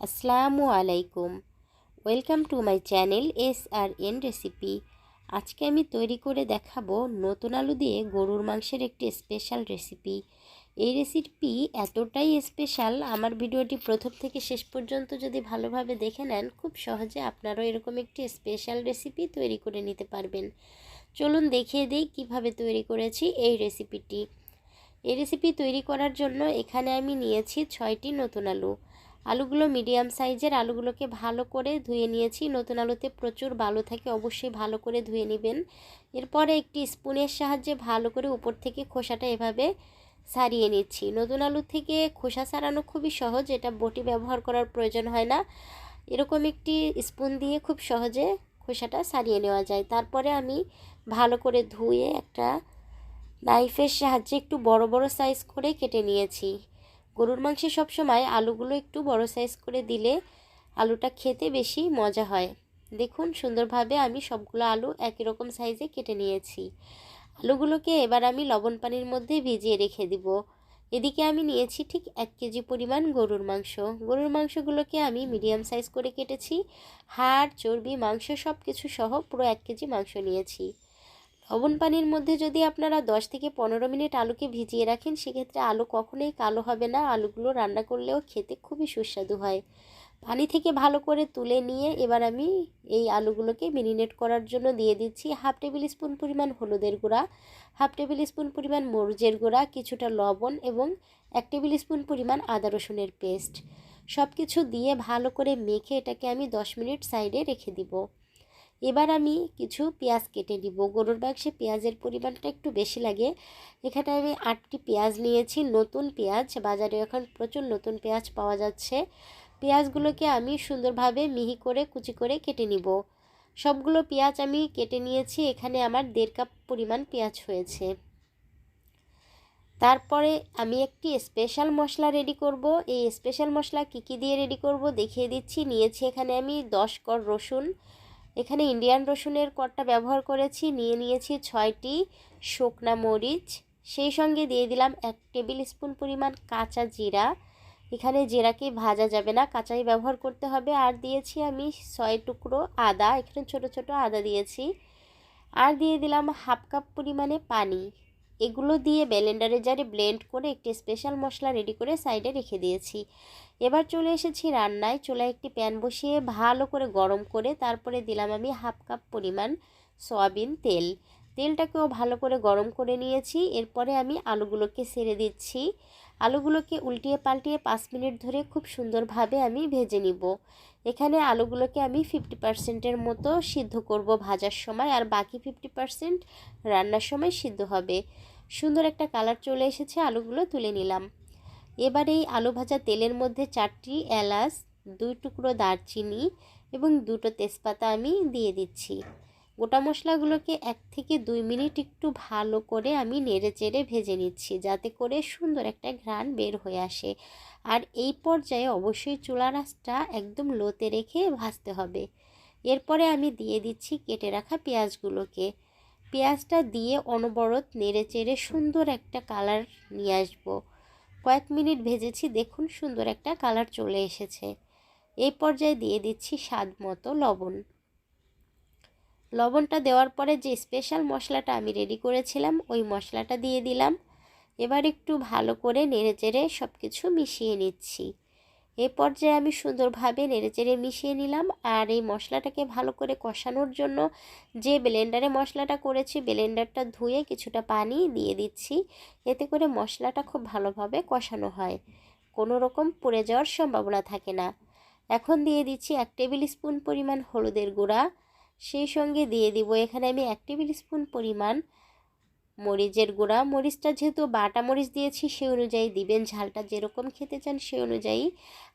আসসালামু আলাইকুম। Welcome to my channel S R N recipe আজকে আমি তৈরি করে দেখাবো নতুন আলু দিয়ে গরুর মাংসের একটি স্পেশাল রেসিপি এই রেসিপি এতটাই স্পেশাল আমার ভিডিওটি প্রথম থেকে শেষ পর্যন্ত যদি ভালোভাবে দেখে নেন, খুব সহজে আপনারাও এরকম একটি স্পেশাল রেসিপি তৈরি করে নিতে পারবেন। চলুন দেখিয়ে দিই কীভাবে তৈরি করেছি এই রেসিপিটি এই রেসিপি তৈরি করার জন্য এখানে আমি নিয়েছি ছয়টি নতুন আলু। আলুগুলো মিডিয়াম সাইজের, আলুগুলোকে ভালো করে ধুয়ে নিয়েছি। নতুন আলুতে প্রচুর বালু থাকে, অবশ্যই ভালো করে ধুয়ে নেবেন। এরপরে একটি স্পুনের সাহায্যে ভালো করে উপর থেকে খোসাটা এভাবে সারিয়ে নিচ্ছি। নতুন আলু থেকে খোসা সারানো খুবই সহজ, এটা বটি ব্যবহার করার প্রয়োজন হয় না। এরকম একটি স্পুন দিয়ে খুব সহজে খোসাটা সারিয়ে নেওয়া যায়। তারপরে আমি ভালো করে ধুয়ে একটা নাইফের সাহায্যে একটু বড় বড় সাইজ করে কেটে নিয়েছি। গরুর মাংসে সবসময় আলুগুলো একটু বড় সাইজ করে দিলে আলুটা খেতে বেশি মজা হয়। দেখুন, সুন্দরভাবে আমি সবগুলো আলু একই রকম সাইজে কেটে নিয়েছি। আলুগুলোকে এবার আমি লবণ পানির মধ্যে ভিজিয়ে রেখে দিব। এদিকে আমি নিয়েছি ঠিক এক কেজি পরিমাণ গরুর মাংস। গরুর মাংসগুলোকে আমি মিডিয়াম সাইজ করে কেটেছি। হাড়, চর্বি, মাংস সব কিছু সহ পুরো এক কেজি মাংস নিয়েছি। লবণ পানির মধ্যে যদি আপনারা 10 থেকে পনেরো মিনিট আলুকে ভিজিয়ে রাখেন, সেক্ষেত্রে আলু কখনোই কালো হবে না। আলুগুলো রান্না করলেও খেতে খুবই সুস্বাদু হয়। পানি থেকে ভালো করে তুলে নিয়ে এবার আমি এই আলুগুলোকে মেরিনেট করার জন্য দিয়ে দিচ্ছি হাফ টেবিল স্পুন পরিমাণ হলুদের গুঁড়া, হাফ টেবিল স্পুন পরিমাণ মরিচের গুঁড়া, কিছুটা লবণ এবং এক টেবিল স্পুন পরিমাণ আদা রসুনের পেস্ট। সব কিছু দিয়ে ভালো করে মেখে এটাকে আমি 10 মিনিট সাইডে রেখে দিব। এবার আমি কিছু পেঁয়াজ কেটে নিব। গরুর মাংসে পেঁয়াজের পরিমাণটা একটু বেশি লাগে। এখানে আমি আটটি পেঁয়াজ নিয়েছি, নতুন পেঁয়াজ। বাজারে এখন প্রচুর নতুন পেঁয়াজ পাওয়া যাচ্ছে। পেঁয়াজগুলোকে আমি সুন্দরভাবে মিহি করে, কুচি করে কেটে নিব। সবগুলো পেঁয়াজ আমি কেটে নিয়েছি, এখানে আমার দেড় কাপ পরিমাণ পেঁয়াজ হয়েছে। তারপরে আমি একটি স্পেশাল মশলা রেডি করব। এই স্পেশাল মশলা কী কী দিয়ে রেডি করব দেখিয়ে দিচ্ছি। নিয়েছি এখানে আমি দশ কর রসুন এখানে ইন্ডিয়ান রসুনের কটটা ব্যবহার করেছি, নিয়ে নিয়েছি ছয়টি শুকনা মরিচ। সেই সঙ্গে দিয়ে দিলাম এক টেবিল স্পুন পরিমাণ কাঁচা জিরা। এখানে জিরাকে ভাজা যাবে না, কাঁচাই ব্যবহার করতে হবে। আর দিয়েছি আমি ছয় টুকরো আদা, এখানে ছোট ছোট আদা দিয়েছি। আর দিয়ে দিলাম হাফ কাপ পরিমাণে পানি। এগুলো দিয়ে ব্লেন্ডারে জারে ব্লেন্ড করে একটি স্পেশাল মশলা রেডি করে সাইডে রেখে দিয়েছি। এবার চলে এসেছি রান্নায়। চুলায় একটি প্যান বসিয়ে ভালো করে গরম করে তারপরে দিলাম আমি হাফ কাপ পরিমাণ সয়াবিন তেল। তেলটাকেও ভালো করে গরম করে নিয়েছি। এরপরে আমি আলুগুলোকে ছেড়ে দিচ্ছি। আলুগুলোকে উল্টিয়ে পাল্টিয়ে পাঁচ মিনিট ধরে খুব সুন্দরভাবে আমি ভেজে নিব। এখানে আলুগুলোকে আমি ফিফটি পার্সেন্টের মতো সিদ্ধ করব ভাজার সময় আর বাকি ফিফটি পার্সেন্ট রান্নার সময় সিদ্ধ হবে। সুন্দর একটা কালার চলে এসেছে, আলুগুলো তুলে নিলাম। এবার এই আলু ভাজা তেলের মধ্যে চারটি এলাচ, দুই টুকরো দারচিনি এবং দুটো তেজপাতা আমি দিয়ে দিচ্ছি। গোটা মশলাগুলোকে এক থেকে দুই মিনিট একটু ভালো করে আমি নেড়ে চেড়ে ভেজে নিচ্ছি, যাতে করে সুন্দর একটা ঘ্রাণ বের হয়ে আসে। আর এই পর্যায়ে অবশ্যই চুলা রাসটা একদম লোতে রেখে ভাজতে হবে। এরপরে আমি দিয়ে দিচ্ছি কেটে রাখা পেঁয়াজগুলোকে। পেঁয়াজটা দিয়ে অনবরত নেড়ে চেড়ে সুন্দর একটা কালার নিয়ে আসব। কয়েক মিনিট ভেজেছি, দেখুন সুন্দর একটা কালার চলে এসেছে। এই পর্যায়ে দিয়ে দিচ্ছি স্বাদ মতো লবণ। লবণটা দেওয়ার পরে যে স্পেশাল মশলাটা আমি রেডি করেছিলাম, ওই মশলাটা দিয়ে দিলাম। এবার একটু ভালো করে নেড়েচেড়ে সব কিছু মিশিয়ে নিচ্ছি। এই পর্যায়ে আমি সুন্দরভাবে নেড়েচেড়ে মিশিয়ে নিলাম আর এই মশলাটাকে ভালো করে কষানোর জন্য যে ব্লেন্ডারে মশলাটা করেছি ব্লেন্ডারটা ধুয়ে কিছুটা পানি দিয়ে দিচ্ছি। এতে করে মশলাটা খুব ভালোভাবে কষানো হয়। কোনো রকম পড়ে যাওয়ার সম্ভাবনা থাকে না। এখন দিয়ে দিচ্ছি এক টেবিল স্পুন পরিমাণ হলুদের গুঁড়া। সেই সঙ্গে দিয়ে দিব। এখানে আমি এক টেবিল স্পুন পরিমাণ মরিচের গুঁড়া। মরিচটা যেহেতু বাটা মরিচ দিয়েছি, সে অনুযায়ী দিবেন। ঝালটা যেরকম খেতে চান সে অনুযায়ী।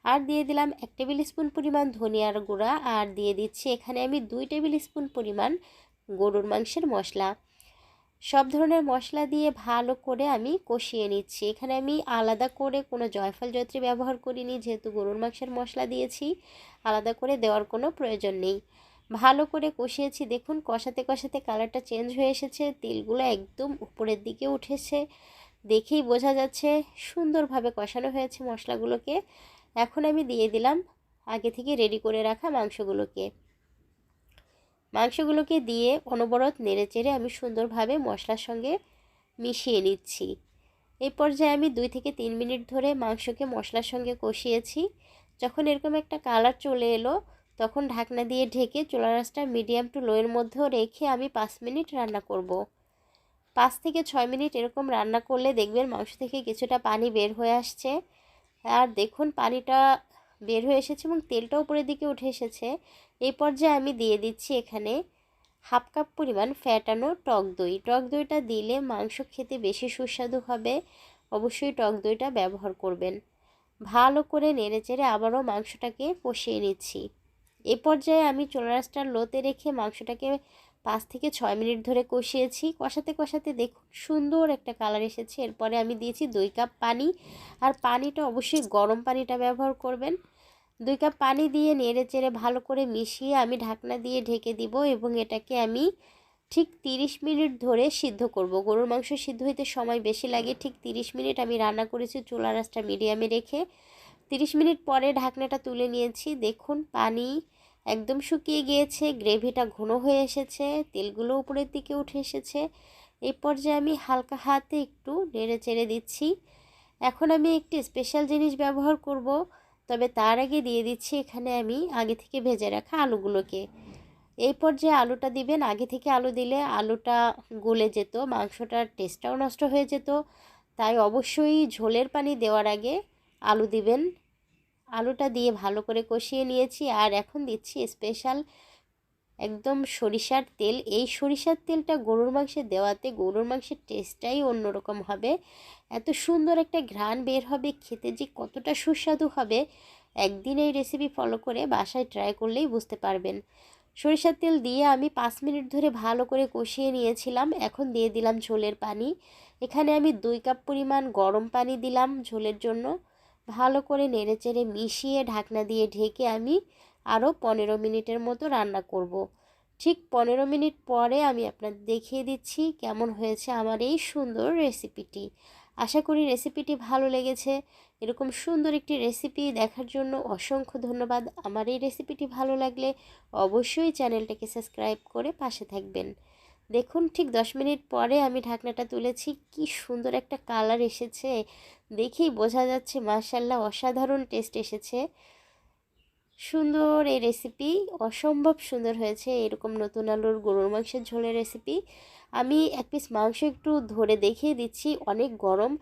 আর দিয়ে দিলাম এক টেবিল স্পুন পরিমাণ ধনিয়ার গুঁড়া। আর দিয়ে দিচ্ছি এখানে আমি দুই টেবিল স্পুন পরিমাণ গরুর মাংসের মশলা। সব ধরনের মশলা দিয়ে ভালো করে আমি কষিয়ে নিচ্ছি। এখানে আমি আলাদা করে কোনো জয়ফল জয়ত্রী ব্যবহার করিনি, যেহেতু গরুর মাংসের মশলা দিয়েছি। আলাদা করে দেওয়ার কোনো প্রয়োজন নেই। ভালো করে কষিয়েছি। দেখুন, কষাতে কষাতে কালারটা চেঞ্জ হয়ে এসেছে। তেলগুলো একদম উপরের দিকে উঠেছে। দেখেই বোঝা যাচ্ছে সুন্দরভাবে কষানো হয়েছে মশলাগুলোকে। এখন আমি দিয়ে দিলাম আগে থেকে রেডি করে রাখা মাংসগুলোকে। মাংসগুলোকে দিয়ে অনবরত নেড়ে চেড়ে আমি সুন্দরভাবে মশলার সঙ্গে মিশিয়ে নিচ্ছি। এই পর্যায়ে আমি দুই থেকে তিন মিনিট ধরে মাংসকে মশলার সঙ্গে কষিয়েছি। যখন এরকম একটা কালার চলে এলো তখন ঢাকনা দিয়ে ঢেকে চুলা রাসটা মিডিয়াম টু লোয়ের মধ্যেও রেখে আমি পাঁচ মিনিট রান্না করব। পাঁচ থেকে ছয় মিনিট এরকম রান্না করলে দেখবেন মাংস থেকে কিছুটা পানি বের হয়ে আসছে। আর দেখুন পানিটা বের হয়ে এসেছে এবং তেলটা উপরের দিকে উঠে এসেছে। এই পর্যায়ে আমি দিয়ে দিচ্ছি এখানে হাফ কাপ পরিমাণ ফ্যাটানো টক দই। টক দইটা দিলে মাংস খেতে বেশি সুস্বাদু হবে। অবশ্যই টক দইটা ব্যবহার করবেন। ভালো করে নেড়ে চেড়ে আবারও মাংসটাকে কষিয়ে নিচ্ছি। এ পর্যায়ে আমি চোলারাসটার লোতে রেখে মাংসটাকে পাঁচ থেকে ছয় মিনিট ধরে কষিয়েছি। কষাতে কষাতে দেখুন সুন্দর একটা কালার এসেছে। এরপরে আমি দিয়েছি দুই কাপ পানি। আর পানিটা অবশ্যই গরম পানিটা ব্যবহার করবেন। দুই কাপ পানি দিয়ে নেড়ে চেড়ে ভালো করে মিশিয়ে আমি ঢাকনা দিয়ে ঢেকে দিব এবং এটাকে আমি ঠিক তিরিশ মিনিট ধরে সিদ্ধ করব। গরুর মাংস সিদ্ধ হইতে সময় বেশি লাগে। ঠিক তিরিশ মিনিট আমি রান্না করেছি চুলা রাসটা মিডিয়ামে রেখে। তিরিশ মিনিট পরে ঢাকনাটা তুলে নিয়েছি। দেখুন, পানি একদম শুকিয়ে গিয়েছে, গ্রেভিটা ঘন হয়ে এসেছে, তেলগুলো উপরের দিকে উঠে এসেছে। এই পর্যায়ে আমি হালকা হাতে একটু নেড়ে চেড়ে দিচ্ছি। এখন আমি একটি স্পেশাল জিনিস ব্যবহার করব, তবে তার আগে দিয়ে দিচ্ছি এখানে আমি আগে থেকে ভেজে রাখা আলুগুলোকে। এই পর্যায়ে আলুটা দিবেন, আগে থেকে আলু দিলে আলুটা গলে যেত, মাংসটার টেস্টটাও নষ্ট হয়ে যেত। তাই অবশ্যই ঝোলের পানি দেওয়ার আগে আলু দিবেন। আলুটা দিয়ে ভালো করে কষিয়ে নিয়েছি আর এখন দিচ্ছি স্পেশাল একদম সরিষার তেল। এই সরিষার তেলটা গরুর মাংসে দেওয়াতে গরুর মাংসের টেস্টটাই অন্যরকম হবে। এত সুন্দর একটা ঘ্রাণ বের হবে, খেতে যে কতটা সুস্বাদু হবে, একদিন এই রেসিপি ফলো করে বাসায় ট্রাই করলেই বুঝতে পারবেন। সরিষার তেল দিয়ে আমি পাঁচ মিনিট ধরে ভালো করে কষিয়ে নিয়েছিলাম, এখন দিয়ে দিলাম ঝোলের পানি। এখানে আমি দুই কাপ পরিমাণ গরম পানি দিলাম ঝোলের জন্য। ভালো করে নেড়েচেড়ে মিশিয়ে ঢাকনা দিয়ে ঢেকে আমি আরও পনেরো মিনিটের মতো রান্না করব। ঠিক পনেরো মিনিট পরে আমি আপনাদের দেখিয়ে দিচ্ছি কেমন হয়েছে আমার এই সুন্দর রেসিপিটি। আশা করি রেসিপিটি ভালো লেগেছে। এরকম সুন্দর একটি রেসিপি দেখার জন্য অসংখ্য ধন্যবাদ। আমার এই রেসিপিটি ভালো লাগলে অবশ্যই চ্যানেলটাকে সাবস্ক্রাইব করে পাশে থাকবেন। দেখুন, ঠিক দশ মিনিট পরে আমি ঢাকনাটা তুলেছি। কি সুন্দর একটা কালার এসেছে। দেখেই বোঝা যাচ্ছে মার্শাল্লাহ অসাধারণ টেস্ট এসেছে। সুন্দর এই রেসিপি অসম্ভব সুন্দর হয়েছে এরকম নতুন আলুর গরুর মাংসের ঝোলের রেসিপি আমি এক পিস মাংস একটু ধরে দেখিয়ে দিচ্ছি, অনেক গরম।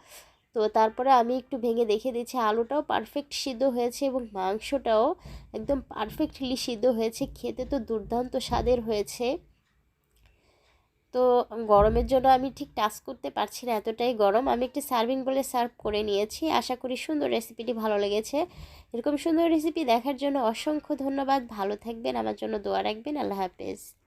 তো তারপরে আমি একটু ভেঙে দেখে দিচ্ছি, আলুটাও পারফেক্ট সিদ্ধ হয়েছে এবং মাংসটাও একদম পারফেক্টলি সিদ্ধ হয়েছে। খেতে তো দুর্দান্ত স্বাদের হয়েছে। তো গরমের জন্য আমি ঠিক টাচ করতে পারছি না এতটাই গরম। আমি একটি সার্ভিং বলে সার্ভ করে নিয়েছি। আশা করি সুন্দর রেসিপিটি ভালো লেগেছে। এরকম সুন্দর রেসিপি দেখার জন্য অসংখ্য ধন্যবাদ। ভালো থাকবেন, আমার জন্য দোয়া রাখবেন। আল্লাহ হাফেজ।